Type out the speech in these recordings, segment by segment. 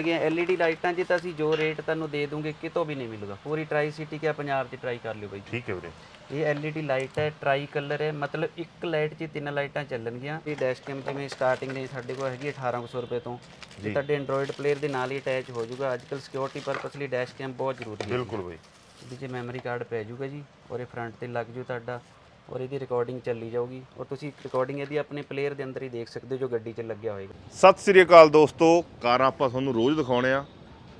ਹੈਗੀਆਂ LED ਲਾਈਟਾਂ 'ਚ ਤਾਂ ਅਸੀਂ ਜੋ ਰੇਟ ਤੁਹਾਨੂੰ ਦੇ ਦੂੰਗੇ ਕਿਤੋਂ ਵੀ ਨਹੀਂ ਮਿਲੂਗਾ। ਪੂਰੀ ਟਰਾਈ ਸਿਟੀ ਕਿਆ ਪੰਜਾਬ 'ਚ ਟਰਾਈ ਕਰ ਲਿਓ ਬਾਈ। ਜੀ। ਠੀਕ ਹੈ ਵੀਰੇ। ਇਹ LED ਲਾਈਟ ਹੈ ਟਰਾਈ ਕਲਰ ਹੈ ਮਤਲਬ ਇੱਕ ਲਾਈਟ 'ਚ ਤਿੰਨ ਲਾਈਟਾਂ ਚੱਲਣਗੀਆਂ। ਇਹ ਡੈਸ਼ ਕੈਮ ਜਿਵੇਂ ਸਟਾਰਟਿੰਗ ਨੇ ਸਾਡੇ ਕੋਲ ਹੈਗੀ 1800 ਰੁਪਏ ਤੋਂ। ਇਹ ਤੁਹਾਡੇ ਐਂਡਰੋਇਡ ਪਲੇਅਰ ਦੇ ਨਾਲ ਹੀ ਅਟੈਚ ਹੋ ਜਾਊਗਾ। ਅੱਜਕੱਲ ਸਿਕਿਉਰਿਟੀ ਪਰਪਸ ਲਈ ਡੈਸ਼ ਕੈਮ ਬਹੁਤ ਜ਼ਰੂਰੀ ਹੈ। ਬਿਲਕੁਲ ਬਈ। ਇਹਦੇ 'ਚ ਮੈਮਰੀ ਕਾਰਡ ਪੈ ਜਾਊਗਾ ਜੀ ਔਰ ਇਹ ਫਰੰਟ ਤੇ ਲੱਗ ਜੂ ਤੁਹਾਡਾ। ਔਰ ਇਹਦੀ ਰਿਕਾਰਡਿੰਗ ਚੱਲੀ ਜਾਊਗੀ। ਔਰ ਤੁਸੀਂ ਰਿਕਾਰਡਿੰਗ ਇਹਦੀ ਆਪਣੇ ਪਲੇਅਰ ਦੇ ਅੰਦਰ ਹੀ ਦੇਖ ਸਕਦੇ ਹੋ ਜੋ ਗੱਡੀ 'ਚ ਲੱਗਿਆ ਹੋਏਗਾ। ਸਤਿ ਸ੍ਰੀ ਅਕਾਲ ਦੋਸਤੋ, ਕਾਰਾਂ ਆਪਾਂ ਤੁਹਾਨੂੰ ਰੋਜ਼ ਦਿਖਾਉਣੇ ਆ,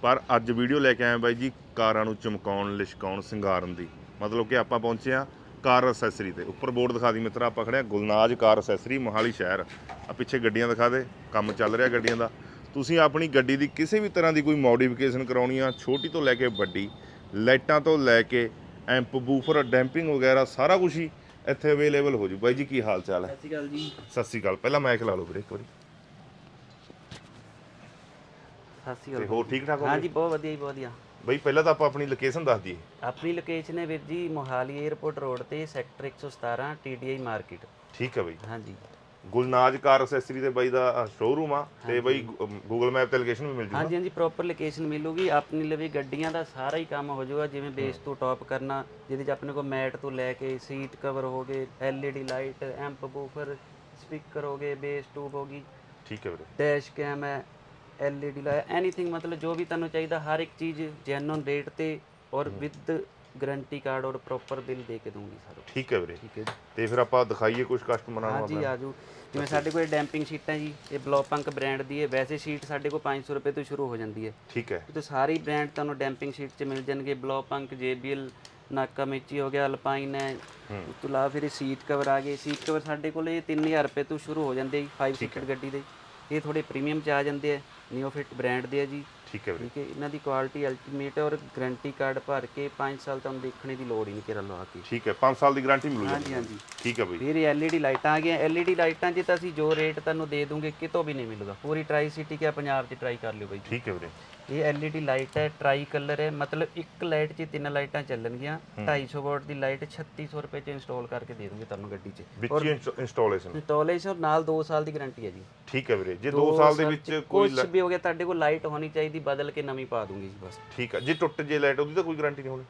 ਪਰ ਅੱਜ ਵੀਡੀਓ ਲੈ ਕੇ ਆਏ ਬਾਈ ਜੀ ਕਾਰਾਂ ਨੂੰ ਚਮਕਾਉਣ, ਲਿਸ਼ਕਾਉਣ, ਸਿੰਗਾਰਨ ਦੀ। ਮਤਲਬ ਕਿ ਆਪਾਂ ਪਹੁੰਚੇ ਆ ਕਾਰ ਅਸੈਸਰੀ ਤੇ। ਉੱਪਰ ਬੋਰਡ ਦਿਖਾ ਦੀ ਮਿੱਤਰਾ, ਆਪਾਂ ਖੜੇ ਆ ਗੁਲਨਾਜ ਕਾਰ ਅਸੈਸਰੀ ਮੋਹਾਲੀ ਸ਼ਹਿਰ। ਆ ਪਿੱਛੇ ਗੱਡੀਆਂ ਦਿਖਾ ਦੇ, ਕੰਮ ਚੱਲ ਰਿਹਾ ਗੱਡੀਆਂ ਦਾ। ਤੁਸੀਂ ਆਪਣੀ ਗੱਡੀ ਦੀ ਕਿਸੇ ਵੀ ਤਰ੍ਹਾਂ ਦੀ ਕੋਈ ਮੋਡੀਫਿਕੇਸ਼ਨ ਕਰਾਉਣੀ ਆ, ਛੋਟੀ ਤੋਂ ਲੈ ਕੇ ਵੱਡੀ, ਲਾਈਟਾਂ ਤੋਂ ਲੈ ਕੇ ਐਂਪ ਬੂਫਰ ਡੈਂਪਿੰਗ ਵਗੈਰਾ, ਸਾਰਾ ਕੁਝ ਹੀ ਇੱਥੇ ਅਵੇਲੇਬਲ ਹੋ ਜੂ। ਬਾਈ ਜੀ ਕੀ ਹਾਲ ਚਾਲ ਹੈ? ਸਤਿ ਸ਼੍ਰੀ ਅਕਾਲ ਜੀ। ਸਤਿ ਸ੍ਰੀ ਅਕਾਲ। ਪਹਿਲਾਂ ਮੈਕ ਲਾ ਲਓ ਵੀਰੇ ਇੱਕ ਵਾਰੀ। ਸਤਿ ਸ਼੍ਰੀ ਤੇ ਅਕਾਲ ਹੋਰ ਠੀਕ ਠਾਕ ਹੋ ਹਾਂਜੀ ਬਹੁਤ ਵਧੀਆ ਜੀ ਬਹੁਤ ਵਧੀਆ। ਬਈ ਪਹਿਲਾਂ ਤਾਂ ਆਪਾਂ ਆਪਣੀ ਲੋਕੇਸ਼ਨ ਦੱਸ ਦਈਏ। ਆਪਣੀ ਲੋਕੇਸ਼ਨ ਹੈ ਵੀਰ ਜੀ ਮੋਹਾਲੀ 에ਅਰਪੋਰਟ ਰੋਡ ਤੇ ਸੈਕਟਰ 117 TDI ਮਾਰਕੀਟ ਠੀਕ ਹੈ ਬਈ। ਹਾਂਜੀ ਗੁਲਨਾਜ ਕਾਰ ਅਸੈਸਰੀ ਦੇ ਬਾਈ ਦਾ ਸ਼ੋਰੂਮ ਆ ਤੇ ਬਈ ਗੂਗਲ ਮੈਪ ਤੇ ਲੋਕੇਸ਼ਨ ਵੀ ਮਿਲ ਜੂਗਾ। ਹਾਂਜੀ ਹਾਂਜੀ ਪ੍ਰੋਪਰ ਲੋਕੇਸ਼ਨ ਮਿਲੂਗੀ। ਆਪਣੀ ਲਈ ਗੱਡੀਆਂ ਦਾ ਸਾਰਾ ਹੀ ਕੰਮ ਹੋ ਜਾਊਗਾ ਜਿਵੇਂ ਬੇਸ ਤੋਂ ਟੌਪ ਕਰਨਾ ਜਿਹਦੇ 'ਚ ਆਪਣੇ ਕੋਲ ਮੈਟ ਤੋਂ ਲੈ ਕੇ ਸੀਟ ਕਵਰ ਹੋ ਗਏ LED light amp woofer speaker ਹੋ ਗਏ ਬੇਸ ਟੂਬ ਹੋ ਗਈ। ਠੀਕ ਹੈ ਵੀਰੇ। ਡੈਸ਼ ਕੈਮ ਹੈ LED ਲਾਈਟ ਐਨੀਥਿੰਗ ਮਤਲਬ ਜੋ ਵੀ ਤੁਹਾਨੂੰ ਚਾਹੀਦਾ ਹਰ ਇੱਕ ਚੀਜ਼ ਜੈਨੂਨ ਰੇਟ ਤੇ ਔਰ ਵਿਦ ਗਾਰੰਟੀ ਕਾਰਡ ਔਰ ਪ੍ਰੋਪਰ ਬਿੱਲ ਦੇ ਕੇ ਦੂੰਗੀ ਸਰ। ਠੀਕ ਹੈ ਵੀਰੇ। ਠੀਕ ਹੈ ਜੀ। ਤੇ ਫਿਰ ਆਪਾਂ ਦਿਖਾਈਏ ਕੁਝ ਕਸਟਮਰਾਂ ਨੂੰ ਹਾਂਜੀ ਆਜੋ। ਜਿਵੇਂ ਸਾਡੇ ਕੋਲ ਡੈਂਪਿੰਗ ਸ਼ੀਟਾਂ ਜੀ ਇਹ ਬਲੋਪੰਕ ਬ੍ਰਾਂਡ ਦੀ ਹੈ। ਵੈਸੇ ਸ਼ੀਟ ਸਾਡੇ ਕੋਲ 500 ਰੁਪਏ ਤੋਂ ਸ਼ੁਰੂ ਹੋ ਜਾਂਦੀ ਹੈ। ਠੀਕ ਹੈ। ਤਾਂ ਸਾਰੇ ਬ੍ਰਾਂਡ ਤੁਹਾਨੂੰ ਡੈਂਪਿੰਗ ਸ਼ੀਟ 'ਚ ਮਿਲ ਜਾਣਗੇ। ਬਲੋਪੰਕ JBL ਨਾਕਾ ਮਿਚੀ ਹੋ ਗਿਆ ਅਲਪਾਈਨ ਹੈ। ਉਸ ਤੋਂ ਇਲਾਵਾ ਫਿਰ ਇਹ ਸੀਟ ਕਵਰ ਆ ਗਏ। ਸੀਟ ਕਵਰ ਸਾਡੇ ਕੋਲ ਇਹ 3000 ਰੁਪਏ ਤੋਂ ਸ਼ੁਰੂ ਹੋ ਜਾਂਦੇ ਜੀ 5 ਸੀਟਡ ਗੱਡੀ ਦੇ। ਇਹ ਥੋੜੇ ਪ੍ਰੀਮੀਅਮ 'ਚ ਆ ਜਾਂਦੇ ਆ। ਨਿਓਫਿਟ ਬ੍ਰਾਂਡ ਦੇ ਆ ਜੀ। ਠੀਕ ਹੈ ਵੀਰੇ। ਠੀਕ ਹੈ ਇਹਨਾਂ ਦੀ ਕੁਆਲਿਟੀ ਅਲਟੀਮੇਟ ਹੈ ਔਰ ਗਾਰੰਟੀ ਕਾਰਡ ਭਰ ਕੇ 5 ਸਾਲ ਤੁਹਾਨੂੰ ਦੇਖਣੇ ਦੀ ਲੋੜ ਹੀ ਨਹੀਂ ਕਿਰਾ ਲਵਾ ਕੇ। ਠੀਕ ਹੈ 5 ਸਾਲ ਦੀ ਗਾਰੰਟੀ ਮਿਲੂ ਹਾਂਜੀ ਜੀ ਹਾਂਜੀ ਠੀਕ ਹੈ ਬਈ। ਫਿਰ LED ਲਾਈਟਾਂ ਆ ਗਈਆਂ। LED ਲਾਈਟਾਂ 'ਚ ਤਾਂ ਅਸੀਂ ਜੋ ਰੇਟ ਤੁਹਾਨੂੰ ਦੇ ਦੂੰਗੇ ਕਿਤੋਂ ਵੀ ਨਹੀਂ ਮਿਲੂਗਾ। ਪੂਰੀ ਟਰਾਈ ਸਿਟੀ ਕਿਆ ਪੰਜਾਬ 'ਚ ਟਰਾਈ ਕਰ ਲਿਓ ਬਾਈ। ਠੀਕ ਹੈ ਵੀਰੇ। ਇਹ LED ਲਾਈਟ ਹੈ ਟਰਾਈ ਕਲਰ ਹੈ ਮਤਲਬ ਇੱਕ ਲਾਈਟ 'ਚ ਤਿੰਨ ਲਾਈਟਾਂ ਚੱਲਣਗੀਆਂ। 250 ਵਾਟ ਦੀ ਲਾਈਟ 3600 ਰੁਪਏ 'ਚ ਇੰਸਟਾਲ ਕਰਕੇ ਦੇ ਦੂੰਗੇ ਤੁਹਾਨੂੰ ਗੱਡੀ 'ਚ। ਵਿੱਚ ਇੰਸਟਾਲੇਸ਼ਨ ਇੰਸਟਾਲੇਸ਼ਨ ਨਾਲ 2 ਸਾਲ ਦੀ ਗਾਰੰਟੀ ਹੈ ਜੀ। ਠੀਕ ਹੈ ਵੀਰੇ ਜੇ 2 ਸਾਲ ਦੇ ਵਿੱਚ ਕੋਈ ਕੁਝ ਵੀ ਹੋ ਗਿਆ ਤੁਹਾਡੇ ਕੋਲ ਲਾਈਟ ਹੋਣੀ ਚਾਹੀਦੀ ਬਦਲ ਕੇ ਨਵੀਂ ਪਾ ਦੂੰਗੀ ਜੀ ਬਸ। ਠੀਕ ਹੈ ਜੇ ਟੁੱਟ ਜੇ ਲਾਈਟ ਉਹਦੀ ਤਾਂ ਕੋਈ ਗਾਰੰਟੀ ਨਹੀਂ ਹੋਣੀ।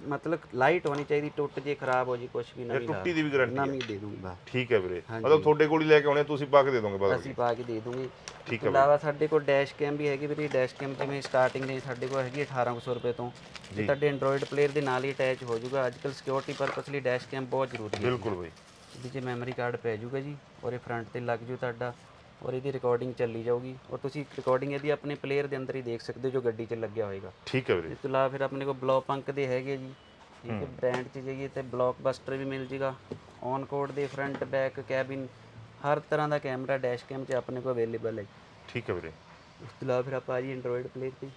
ਮਤਲਬ ਲਾਈਟ ਹੋਣੀ ਚਾਹੀਦੀ ਟੁੱਟ ਜੇ ਖਰਾਬ ਹੋ ਜੀ ਕੁਝ ਵੀ ਨਵੀਂ ਟੁੱਟੀ ਦੀ ਵੀ ਗਾਰੰਟੀ ਨਵੀਂ ਦੇ ਦੂੰਗੀ। ਬਸ ਠੀਕ ਹੈ ਵੀਰੇ। ਮਤਲਬ ਤੁਹਾਡੇ ਕੋਲ ਹੀ ਲੈ ਕੇ ਆਉਣੇ ਤੁਸੀਂ ਪਾ ਕੇ ਦੇ ਦੋਗੇ ਬਦਲ ਅਸੀਂ ਪਾ ਕੇ ਦੇ ਦੂੰਗੇ। ਠੀਕ ਤੋਂ ਇਲਾਵਾ ਸਾਡੇ ਕੋਲ ਡੈਸ਼ ਕੈਮ ਵੀ ਹੈਗੀ ਵੀਰੇ। ਡੈਸ਼ ਕੈਮ ਜਿਵੇਂ ਸਟਾਰਟਿੰਗ ਨੇ ਸਾਡੇ ਕੋਲ ਹੈਗੀ 1800 ਰੁਪਏ ਤੋਂ। ਇਹ ਤੁਹਾਡੇ ਐਂਡਰੋਇਡ ਪਲੇਅਰ ਦੇ ਨਾਲ ਹੀ ਅਟੈਚ ਹੋ ਜਾਊਗਾ। ਅੱਜਕੱਲ ਸਿਕਿਉਰਿਟੀ ਪਰਪਸ ਲਈ ਡੈਸ਼ ਕੈਮ ਬਹੁਤ ਜ਼ਰੂਰੀ ਹੈ। ਬਿਲਕੁਲ ਬਈ। ਇਹਦੇ 'ਚ ਮੈਮਰੀ ਕਾਰਡ ਪੈ ਜਾਊਗਾ ਜੀ। ਔਰ ਇਹ ਫਰੰਟ ਤੇ ਲੱਗ ਜੂ ਤੁਹਾਡਾ। ਔਰ ਇਹਦੀ ਰਿਕਾਰਡਿੰਗ ਚੱਲੀ ਜਾਊਗੀ ਔਰ ਤੁਸੀਂ ਰਿਕਾਰਡਿੰਗ ਇਹਦੀ ਆਪਣੇ ਪਲੇਅਰ ਦੇ ਅੰਦਰ ਹੀ ਦੇਖ ਸਕਦੇ ਹੋ ਜੋ ਗੱਡੀ 'ਚ ਲੱਗਿਆ ਹੋਏਗਾ। ਠੀਕ ਹੈ ਵੀਰੇ। ਇਸ ਤੋਂ ਇਲਾਵਾ ਫਿਰ ਆਪਣੇ ਕੋਲ ਬਲੌਪੰਕ ਦੇ ਹੈਗੇ ਜੀ। ਠੀਕ ਹੈ ਬ੍ਰਾਂਡ 'ਚ ਜਾਈਏ ਤੇ ਬਲੌਕਬਸਟਰ ਵੀ ਮਿਲ ਜੇਗਾ। ਔਨ ਕੋਡ ਦੇ ਫਰੰਟ ਬੈਕ ਕੈਬਿਨ ਹਰ ਤਰ੍ਹਾਂ ਦਾ ਕੈਮਰਾ ਡੈਸ਼ ਕੈਮ 'ਚ ਆਪਣੇ ਕੋਲ ਅਵੇਲੇਬਲ ਹੈ ਠੀਕ ਹੈ ਵੀਰੇ। ਉਸ ਤੋਂ ਇਲਾਵਾ ਫਿਰ ਆਪਾਂ ਆ ਜੀ ਐਂਡਰੋਇਡ ਪਲੇਅਰ ਤੇ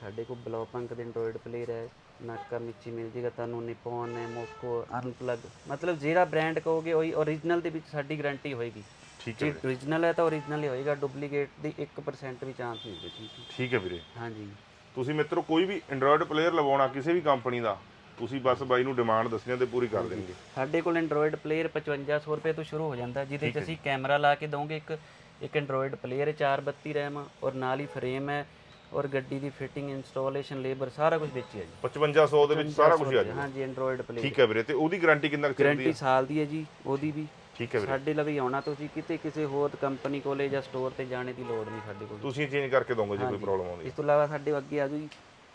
ਸਾਡੇ ਕੋਲ ਬਲੌਪੰਕ ਦੇ ਐਂਡਰੋਇਡ ਪਲੇਅਰ ਹੈ। ਨਾਕਾ ਮਿੱਚੀ ਮਿਲ ਜੇਗਾ ਤੁਹਾਨੂੰ ਨਿਪੋਨ ਹੈ ਮੋਕੋ ਅਨਪਲਗ ਮਤਲਬ ਜਿਹੜਾ ਬ੍ਰਾਂਡ ਕਹੋਗੇ ਉਹੀ origignal ਦੇ ਵਿੱਚ ਸਾਡੀ ਗਾਰੰਟੀ ਹੋਏਗੀ। ਠੀਕ ਹੈ ਜੇ origignal ਹੈ ਤਾਂ origignal ਹੀ ਹੋਏਗਾ। ਡੁਪਲੀਕੇਟ ਦੀ 1% ਵੀ ਚਾਂਸ ਨਹੀਂ ਹੋਵੇ ਠੀਕ ਹੈ। ਹੈ ਵੀਰੇ। ਹਾਂਜੀ। ਤੁਸੀਂ ਮਿੱਤਰੋ ਕੋਈ ਵੀ ਐਂਡਰੋਇਡ ਪਲੇਅਰ ਲਵਾਉਣਾ ਕਿਸੇ ਵੀ ਕੰਪਨੀ ਦਾ ਤੁਸੀਂ ਬਸ ਬਾਈ ਨੂੰ ਡਿਮਾਂਡ ਦੱਸਣੀ ਤੇ ਪੂਰੀ ਕਰ ਦੇਣਗੇ। ਸਾਡੇ ਕੋਲ ਐਂਡਰੋਇਡ ਪਲੇਅਰ 5500 ਰੁਪਏ ਤੋਂ ਸ਼ੁਰੂ ਹੋ ਜਾਂਦਾ ਹੈ, ਜਿਹਦੇ 'ਚ ਅਸੀਂ ਕੈਮਰਾ ਲਾ ਕੇ ਦਵਾਂਗੇ ਇੱਕ ਇੱਕ ਐਂਡਰੋਇਡ ਪਲੇਅਰ 432 ਰੈਮ ਔਰ ਨਾਲ ਹੀ ਫਰੇਮ ਹੈ ਔਰ ਗੱਡੀ ਦੀ ਫਿਟਿੰਗ ਇੰਸਟਾਲੇਸ਼ਨ ਲੇਬਰ ਸਾਰਾ ਕੁਝ ਵਿੱਚ ਹੀ ਹੈ ਜੀ। 5500 ਦੇ ਵਿੱਚ ਸਾਰਾ ਕੁਝ ਆ ਜਾਊਗਾ ਹਾਂਜੀ ਐਂਡਰੋਇਡ ਪਲੇਅਰ ਠੀਕ ਹੈ ਵੀਰੇ ਤੇ ਉਹਦੀ ਗਾਰੰਟੀ ਕਿੰਨਾ ਕੁ ਚੱਲਦੀ ਗਾਰੰਟੀ ਸਾਲ ਦੀ ਹੈ ਜੀ ਉਹਦੀ ਵੀ। ਠੀਕ ਹੈ ਵੀਰੇ। ਸਾਡੇ ਲਈ ਆਉਣਾ ਤੁਸੀਂ ਕਿਤੇ ਕਿਸੇ ਹੋਰ ਕੰਪਨੀ ਕੋਲੇ ਜਾਂ ਸਟੋਰ ਤੇ ਜਾਣੇ ਦੀ ਲੋੜ ਨਹੀਂ ਸਾਡੇ ਕੋਲ। ਤੁਸੀਂ ਚੇਂਜ ਕਰਕੇ ਦੋਗੇ ਜੇ ਕੋਈ ਪ੍ਰੋਬਲਮ ਆਉਂਦੀ ਇਸ ਤੋਂ ਇਲਾਵਾ ਸਾਡੇ ਅੱਗੇ ਆ ਜਾਓ ਜੀ।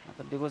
ਮਤਲਬ ਦੇਖੋ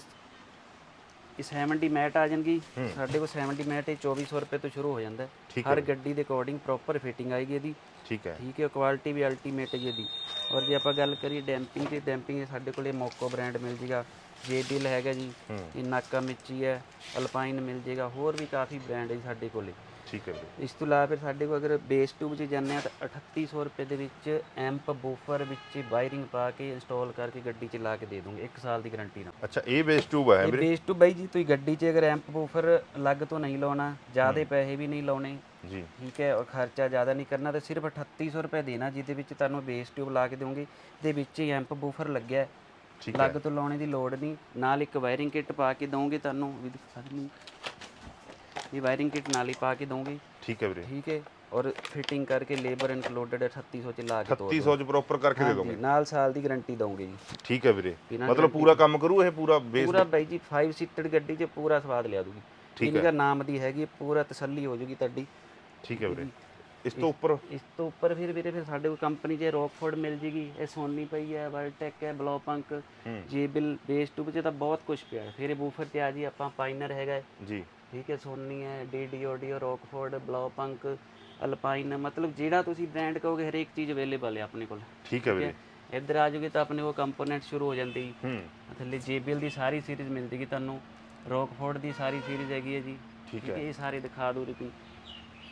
ਇਹ 70 ਮੈਟ ਆ ਜਾਣਗੀ। ਸਾਡੇ ਕੋਲ 70 ਮੈਟ ਇਹ 2400 ਰੁਪਏ ਤੋਂ ਸ਼ੁਰੂ ਹੋ ਜਾਂਦਾ ਹੈ। ਠੀਕ ਹਰ ਗੱਡੀ ਦੇ ਅਕੋਰਡਿੰਗ ਪ੍ਰੋਪਰ ਫਿਟਿੰਗ ਆਏਗੀ ਇਹਦੀ। ਠੀਕ ਹੈ। ਠੀਕ ਹੈ ਕੁਆਲਿਟੀ ਵੀ ਅਲਟੀਮੇਟ ਹੈ ਜੀ ਇਹਦੀ। ਔਰ ਜੇ ਆਪਾਂ ਗੱਲ ਕਰੀਏ ਡੈਂਪਿੰਗ ਦੀ ਡੈਂਪਿੰਗ ਸਾਡੇ ਕੋਲੇ ਮੋਕੋ ਬ੍ਰਾਂਡ ਮਿਲ ਜੇਗਾ। JBL ਹੈਗਾ ਜੀ। ਇਹ ਨਾਕਾ ਮਿੱਚੀ ਹੈ ਅਲਪਾਈਨ ਮਿਲ ਜੇਗਾ। ਹੋਰ ਵੀ ਕਾਫੀ ਬ੍ਰਾਂਡ ਹੈ ਜੀ ਸਾਡੇ ਕੋਲੇ। ਠੀਕ ਹੈ ਵੀਰੇ। ਇਸ ਤੋਂ ਇਲਾਵਾ ਫਿਰ ਸਾਡੇ ਕੋਲ ਅਗਰ ਬੇਸ ਟਿਊਬ 'ਚ ਜਾਂਦੇ ਆ ਤਾਂ 3800 ਰੁਪਏ ਦੇ ਵਿੱਚ ਐਂਪ ਬੂਫਰ ਵਿੱਚ ਵਾਇਰਿੰਗ ਪਾ ਕੇ ਇੰਸਟਾਲ ਕਰਕੇ ਗੱਡੀ 'ਚ ਲਾ ਕੇ ਦੇ ਦੂੰਗੇ 1 ਸਾਲ ਦੀ ਗਾਰੰਟੀ ਨਾਲ। ਅੱਛਾ ਇਹ ਬੇਸ ਟਿਊਬ ਹੈ ਇਹ ਬੇਸ ਟੂ ਬਾਈ ਜੀ ਤੁਸੀਂ ਗੱਡੀ 'ਚ ਅਗਰ ਐਂਪ ਬੂਫਰ ਅਲੱਗ ਤੋਂ ਨਹੀਂ ਲਾਉਣਾ ਜ਼ਿਆਦਾ ਪੈਸੇ ਵੀ ਨਹੀਂ ਲਾਉਣੇ ਜੀ। ਠੀਕ ਹੈ ਔਰ ਖਰਚਾ ਜ਼ਿਆਦਾ ਨਹੀਂ ਕਰਨਾ ਤੇ ਸਿਰਫ 3800 ਰੁਪਏ ਦੇਣਾ ਜਿਹਦੇ ਵਿੱਚ ਤੁਹਾਨੂੰ ਬੇਸ ਟਿਊਬ ਲਾ ਕੇ ਦੇਵਾਂਗੇ ਦੇ ਵਿੱਚ ਹੀ ਐਂਪ ਬੂਫਰ ਲੱਗਿਆ ਹੈ। ਠੀਕ ਅਲੱਗ ਤੋਂ ਲਾਉਣੇ ਦੀ ਲੋੜ ਨਹੀਂ ਨਾਲ ਇੱਕ ਵਾਇਰਿੰਗ ਕਿੱਟ ਪਾ ਕੇ ਦਵਾਂਗੇ ਤੁਹਾਨੂੰ ਵੀ ਦਿਖਾ ਦਿੰਦੀ ਇਹ ਵਾਇਰਿੰਗ ਕਿੱਟ ਨਾਲ ਹੀ ਪਾ ਕੇ ਦਵਾਂਗੇ ਠੀਕ ਹੈ ਵੀਰੇ। ਠੀਕ ਹੈ? ਔਰ ਫਿਟਿੰਗ ਕਰਕੇ ਲੇਬਰ ਇਨਕਲੂਡਡ 3800 ਚ ਲਾ ਕੇ ਦੋ 3600 ਚ ਪ੍ਰੋਪਰ ਕਰਕੇ ਦੇ ਦੋਗੇ। ਨਾਲ ਸਾਲ ਦੀ ਗਾਰੰਟੀ ਦਊਂਗੇ। ਜੀ ਠੀਕ ਹੈ ਵੀਰੇ। ਬਿਨਾਂ ਮਤਲਬ ਪੂਰਾ ਕੰਮ ਕਰੂ ਇਹ ਪੂਰਾ ਬੇਸ ਪੂਰਾ ਬਾਈ ਜੀ 5 ਸੀਟਡ ਗੱਡੀ 'ਚ ਪੂਰਾ ਸਵਾਦ ਲਿਆ ਦੂਗੀ ਠੀਕ ਹੈ। ਨਾਮ ਦੀ ਹੈਗੀ ਹੈ, ਪੂਰਾ ਤਸੱਲੀ ਹੋ ਜੂਗੀ ਤੁਹਾਡੀ। ਠੀਕ ਹੈ ਵੀਰੇ। ਇਸ ਤੋਂ ਉੱਪਰ? ਇਸ ਤੋਂ ਉੱਪਰ ਫਿਰ ਵੀਰੇ ਫਿਰ ਸਾਡੇ ਕੋਲ ਕੰਪਨੀ 'ਚ ਰੌਕਫੋਰਡ ਮਿਲ ਜੇਗੀ ਇਹ ਸੋਨੀ ਪਈ ਹੈ ਵਰਟੈਕ ਹੈ ਬਲੋਪੰਕ ਹੂੰ। ਜੇਬਿਲ ਬੇਸ ਟੂਬ 'ਚ ਤਾਂ ਬਹੁਤ ਕੁਝ ਪਿਆ। ਹੈ। ਫਿਰ ਇਹ ਬੂਫਰ ਤੇ ਆ ਜੀ ਆਪਾਂ ਪਾਈਨਰ ਹੈਗਾ ਹੈ, ਜੀ। ਠੀਕ ਹੈ ਸੋਨੀ ਹੈ DD audio Rockford Blaupunkt Alpine ਮਤਲਬ ਜਿਹੜਾ ਤੁਸੀਂ ਬ੍ਰਾਂਡ ਕਹੋਗੇ ਹਰੇਕ ਚੀਜ਼ ਅਵੇਲੇਬਲ ਹੈ ਆਪਣੇ ਕੋਲ। ਠੀਕ ਹੈ ਵੀਰੇ। ਇੱਧਰ ਆ ਜਾਓਗੇ ਤਾਂ ਆਪਣੇ ਕੋਲ ਕੰਪੋਨੈਂਟ ਸ਼ੁਰੂ ਹੋ ਜਾਂਦੇ ਹੂੰ। ਥੱਲੇ JBL ਦੀ ਸਾਰੀ ਸੀਰੀਜ਼ ਮਿਲ ਜੇਗੀ ਤੁਹਾਨੂੰ। ਰੌਕਫੋਰਡ ਦੀ ਸਾਰੀ ਸੀਰੀਜ਼ ਹੈਗੀ ਹੈ ਜੀ। ਠੀਕ ਹੈ ਇਹ ਸਾਰੇ ਦਿਖਾ ਦੂ ਰਿਪੀ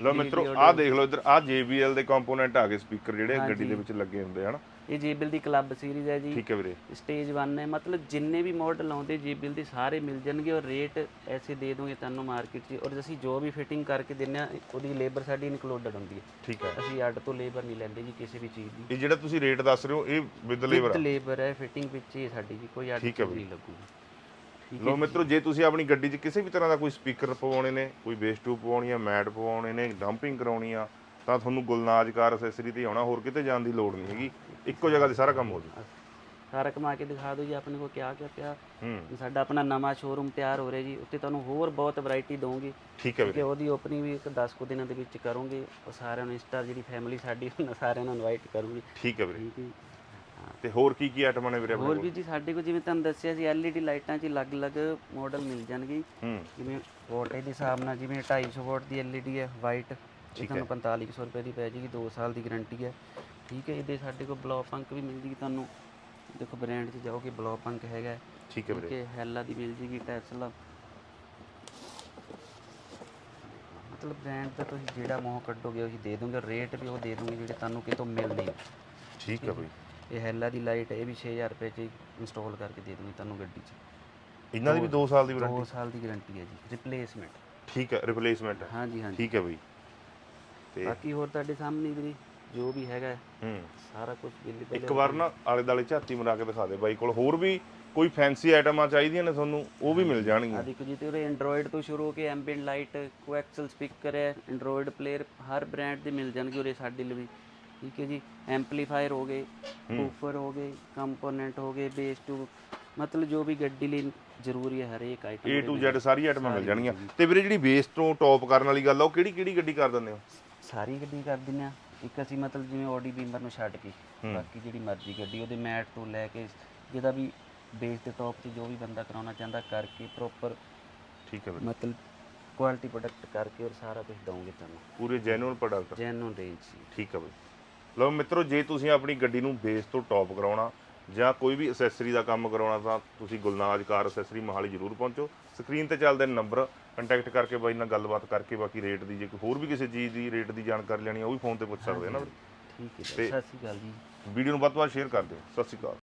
ਲਓ ਮਿੱਤਰੋ ਆਹ ਦੇਖ ਲਓ ਇੱਧਰ ਆਹ JBL ਦੇ ਕੰਪੋਨੈਂਟ ਆ ਗਏ ਸਪੀਕਰ ਜਿਹੜੇ ਗੱਡੀ। ਦੇ ਵਿੱਚ ਲੱਗੇ ਹੁੰਦੇ ਹਨ? ਇਹ JBL ਦੀ ਕਲੱਬ ਸੀਰੀਜ਼ ਹੈ ਜੀ। ਠੀਕ ਹੈ ਵੀਰੇ। ਸਟੇਜ 1 ਹੈ। ਮਤਲਬ ਜਿੰਨੇ ਵੀ ਮਾਡਲ ਆਉਂਦੇ JBL ਦੇ ਸਾਰੇ ਮਿਲ ਜਾਣਗੇ ਔਰ ਰੇਟ ਐਸੇ ਦੇ ਦੂੰਗੇ ਤੁਹਾਨੂੰ ਮਾਰਕੀਟ 'ਚ। ਔਰ ਅਸੀਂ ਜੋ ਵੀ ਫਿਟਿੰਗ ਕਰਕੇ ਦਿੰਨੇ ਆ ਉਹਦੀ ਲੇਬਰ ਸਾਡੀ ਇਨਕਲੂਡਡ ਹੁੰਦੀ ਹੈ। ਠੀਕ ਹੈ। ਅਸੀਂ ਅੱਡ ਤੋਂ ਲੇਬਰ ਨਹੀਂ ਲੈਂਦੇ ਜੀ ਕਿਸੇ ਵੀ ਚੀਜ਼ ਦੀ। ਇਹ ਜਿਹੜਾ ਤੁਸੀਂ ਰੇਟ ਦੱਸ ਰਹੇ ਹੋ ਇਹ ਵਿਦ ਲੇਬਰ ਵਿਦ ਲੇਬਰ ਹੈ ਫਿਟਿੰਗ ਵਿੱਚ ਹੀ ਸਾਡੀ ਜੀ ਕੋਈ ਅੱਡ ਨਹੀਂ ਲੱਗੂਗੀ। ਲੋ ਮਿੱਤਰੋ ਜੇ ਤੁਸੀਂ ਆਪਣੀ ਗੱਡੀ 'ਚ ਕਿਸੇ ਵੀ ਤਰ੍ਹਾਂ ਦਾ ਕੋਈ ਸਪੀਕਰ ਪਵਾਉਣੇ ਨੇ ਕੋਈ ਬੇਸ ਟਿਊਬ ਪਵਾਉਣੀ ਆ ਮੈਟ ਪਵਾਉਣੇ ਨੇ ਡੰਪਿੰਗ ਕਰਾਉਣੀ ਆ ਤਾਂ ਤੁਹਾਨੂੰ ਗੁਲਨਾਜ ਕਾਰ ਅਸੈਸਰੀ ਤੇ ਆਉਣਾ ਹੋਰ ਕਿਤੇ ਜਾਣ ਦੀ ਲੋੜ ਨਹੀਂ ਹੈਗੀ। ਇੱਕੋ ਜਗ੍ਹਾ ਤੇ ਸਾਰਾ ਕੰਮ ਹੋ ਜੂ ਸਾਰਾ ਕਮਾ ਕੇ ਦਿਖਾ ਦਿਓ ਜੀ ਆਪਣੇ ਕੋਲ ਕਿਆ ਕਿਆ ਪਿਆ। ਹੂੰ। ਸਾਡਾ ਆਪਣਾ ਨਵਾਂ ਸ਼ੋਰੂਮ ਤਿਆਰ ਹੋ ਰਿਹਾ ਜੀ ਉੱਥੇ ਤੁਹਾਨੂੰ ਹੋਰ ਬਹੁਤ ਵੈਰਾਈਟੀ ਦਵਾਂਗੇ ਠੀਕ ਹੈ ਕਿ ਵੀਰੇ। ਉਹਦੀ ਓਪਨਿੰਗ ਵੀ ਇੱਕ 10 ਕੁ ਦਿਨਾਂ ਦੇ ਵਿੱਚ ਕਰੋਗੇ ਉਹ ਸਾਰਿਆਂ ਨੂੰ ਇੰਸਟਾ ਜਿਹੜੀ ਫੈਮਿਲੀ ਸਾਡੀ ਉਹਨਾਂ ਸਾਰਿਆਂ ਨੂੰ ਇਨਵਾਈਟ ਕਰੂਗੀ। ਠੀਕ ਹੈ ਵੀਰੇ। ਠੀਕ ਹੈ। ਤੇ ਹੋਰ ਕੀ ਕੀ ਆਈਟਮਾਂ ਨੇ ਵੀਰੇ ਆਪਣੇ ਹੋਰ ਕੋਲ? ਵੀ ਜੀ ਸਾਡੇ ਕੋਲ ਜਿਵੇਂ ਤੁਹਾਨੂੰ ਦੱਸਿਆ ਸੀ LED ਲਾਈਟਾਂ 'ਚ ਅਲੱਗ-ਅਲੱਗ ਮਾਡਲ ਮਿਲ ਜਾਣਗੇ। ਹੂੰ। ਜਿਵੇਂ ਵੋਲਟੇਜ ਦੇ ਹਿਸਾਬ ਨਾਲ ਜਿਵੇਂ 250 ਵਾਟ ਦੀ LED ਹੈ ਵਾਈਟ ਇਹ ਤੁਹਾਨੂੰ 4500 ਰੁਪਏ ਦੀ ਪੈ ਜਾਏਗੀ 2 ਸਾਲ ਦੀ ਗਾਰੰਟੀ ਹੈ। ਠੀਕ ਹੈ ਇਹਦੇ ਸਾਡੇ ਕੋਲ ਬਲੋ ਪੰਕ ਵੀ ਮਿਲ ਜੇਗੀ ਤੁਹਾਨੂੰ। ਦੇਖੋ ਬ੍ਰਾਂਡ 'ਚ ਜਾਓਗੇ ਬਲੋ ਪੰਕ ਹੈਗਾ। ਹੈ। ਠੀਕ ਹੈ ਵੀਰੇ। ਹੈ ਹੈਲਾ ਦੀ ਮਿਲ ਜੇਗੀ ਟੈਸਲਾ ਮਤਲਬ ਬ੍ਰਾਂਡ ਦਾ ਤੁਸੀਂ ਜਿਹੜਾ ਮੋਹ ਕੱਢੋਗੇ ਉਹੀ ਦੇ ਦੂੰਗੇ ਰੇਟ ਵੀ ਉਹ ਦੇ ਦੂੰਗੇ ਜਿਹੜੇ ਤੁਹਾਨੂੰ ਕਿਤੋਂ ਮਿਲਦੇ ਠੀਕ ਹੈ। ਬਈ। ਇਹ ਹੈਲਾ ਦੀ ਲਾਈਟ ਇਹ ਵੀ 6000 ਰੁਪਏ 'ਚ ਇੰਸਟਾਲ ਕਰਕੇ ਦੇ ਦੂੰਗੇ ਤੁਹਾਨੂੰ ਗੱਡੀ 'ਚ। ਇਹਨਾਂ ਦੀ ਵੀ 2 ਸਾਲ ਦੀ ਵਾਰੰਟੀ 2 ਸਾਲ ਦੀ ਗਾਰੰਟੀ ਹੈ ਜੀ। ਰਿਪਲੇਸਮੈਂਟ ਠੀਕ ਹੈ ਰਿਪਲੇਸਮੈਂਟ ਹਾਂਜੀ ਹਾਂਜੀ। ਠੀਕ ਹੈ ਬਈ। ਤੇ ਬਾਕੀ ਹੋਰ ਤੁਹਾਡੇ ਸਾਹਮਣੇ ਵੀ ਜੋ ਵੀ ਹੈਗਾ ਹੈ, ਹੂੰ। ਸਾਰਾ ਕੁਝ ਬਿੱਲੀ ਇੱਕ ਵਾਰ ਨਾ ਆਲੇ ਦਾਲੇ ਝਾਤੀ ਮਰਾ ਕੇ ਦਿਖਾ ਦੇ ਬਾਈ ਕੋਲ। ਹੋਰ ਵੀ ਕੋਈ ਫੈਂਸੀ ਆਈਟਮਾਂ ਚਾਹੀਦੀਆਂ ਨੇ ਤੁਹਾਨੂੰ ਉਹ ਵੀ ਮਿਲ ਜਾਣਗੀਆਂ। ਆ ਦੇਖੋ ਜੀ ਤੇ ਉਰੇ ਐਂਡਰੋਇਡ ਤੋਂ ਸ਼ੁਰੂ ਹੋ ਕੇ ਐਂਬੀਐਂਟ ਲਾਈਟ ਕੋਐਕਸਲ ਸਪੀਕਰ ਹੈ ਐਂਡਰੋਇਡ ਪਲੇਅਰ ਹਰ ਬ੍ਰਾਂਡ ਦੇ ਮਿਲ ਜਾਣਗੇ ਉਰੇ ਸਾਡੇ ਲਈ ਠੀਕ ਹੈ ਜੀ ਐਂਪਲੀਫਾਇਰ ਹੋ ਗਏ ਬੂਫਰ ਹੋ ਗਏ ਕੰਪੋਨੈਂਟ ਹੋ ਗਏ ਬੇਸ ਟੂ ਮਤਲਬ ਜੋ ਵੀ ਗੱਡੀ ਲਈ ਜ਼ਰੂਰੀ ਹੈ ਹਰੇਕ ਆਈਟਮ A to Z ਸਾਰੀ ਆਈਟਮਾਂ ਮਿਲ ਜਾਣਗੀਆਂ। ਤੇ ਵੀਰੇ ਜਿਹੜੀ ਬੇਸ ਤੋਂ ਟੌਪ ਕਰਨ ਵਾਲੀ ਗੱਲ ਆ ਉਹ ਕਿਹੜੀ ਕਿਹੜੀ ਗੱਡੀ ਕਰ ਦਿੰਦੇ ਹੋ? ਸਾਰੀ ਗੱਡੀ ਕਰ ਦਿੰਦੇ ਆ ਇੱਕ ਅਸੀਂ ਮਤਲਬ ਜਿਵੇਂ ਆਡੀ ਬੀਮਰ ਨੂੰ ਛੱਡ ਕੇ ਬਾਕੀ ਜਿਹੜੀ ਮਰਜ਼ੀ ਗੱਡੀ ਉਹਦੇ ਮੈਟ ਤੋਂ ਲੈ ਕੇ ਜਿਹਦਾ ਵੀ ਬੇਸ ਦੇ ਟੌਪ ਤੇ ਜੋ ਵੀ ਬੰਦਾ ਕਰਾਉਣਾ ਚਾਹੁੰਦਾ ਕਰਕੇ ਪ੍ਰੋਪਰ ਠੀਕ ਹੈ ਵੀਰੇ। ਮਤਲਬ ਕੁਆਲਿਟੀ ਪ੍ਰੋਡਕਟ ਕਰਕੇ ਔਰ ਸਾਰਾ ਕੁਝ ਦਵਾਂਗੇ ਤੁਹਾਨੂੰ। ਪੂਰੇ ਜੈਨੂਇਨ ਪ੍ਰੋਡਕਟ ਜੈਨੂਨ ਰੇਂਜ ਠੀਕ ਹੈ ਬਈ ਲਓ ਮਿੱਤਰੋ ਜੇ ਤੁਸੀਂ ਆਪਣੀ ਗੱਡੀ ਨੂੰ ਬੇਸ ਤੋਂ ਟੌਪ ਕਰਾਉਣਾ ਜਾਂ ਕੋਈ ਵੀ ਅਸੈਸਰੀ ਦਾ ਕੰਮ ਕਰਾਉਣਾ ਤਾਂ ਤੁਸੀਂ ਗੁਲਨਾਜ ਕਾਰ ਅਸੈਸਰੀ ਮਹਾਲੀ ਜ਼ਰੂਰ ਪਹੁੰਚੋ ਸਕਰੀਨ ਤੇ ਚੱਲਦੇ ਨੰਬਰ ਕੰਟੈਕਟ ਕਰਕੇ ਬਾਈ ਨਾਲ ਗੱਲਬਾਤ ਕਰਕੇ ਬਾਕੀ ਰੇਟ ਦੀ ਜੇ ਕੋਈ ਹੋਰ ਵੀ ਕਿਸੇ ਚੀਜ਼ ਦੀ ਰੇਟ ਦੀ ਜਾਣਕਾਰੀ ਲੈਣੀ ਆ ਉਹ ਵੀ ਫੋਨ ਤੇ ਪੁੱਛ ਸਕਦੇ ਹੋ ਨਾ। ਠੀਕ ਹੈ। ਸਤਿ ਸ਼੍ਰੀ ਅਕਾਲ ਜੀ ਵੀਡੀਓ ਨੂੰ ਵੱਧ ਤੋਂ ਵੱਧ ਸ਼ੇਅਰ ਕਰ ਦਿਓ ਸਤਿ ਸ਼੍ਰੀ ਅਕਾਲ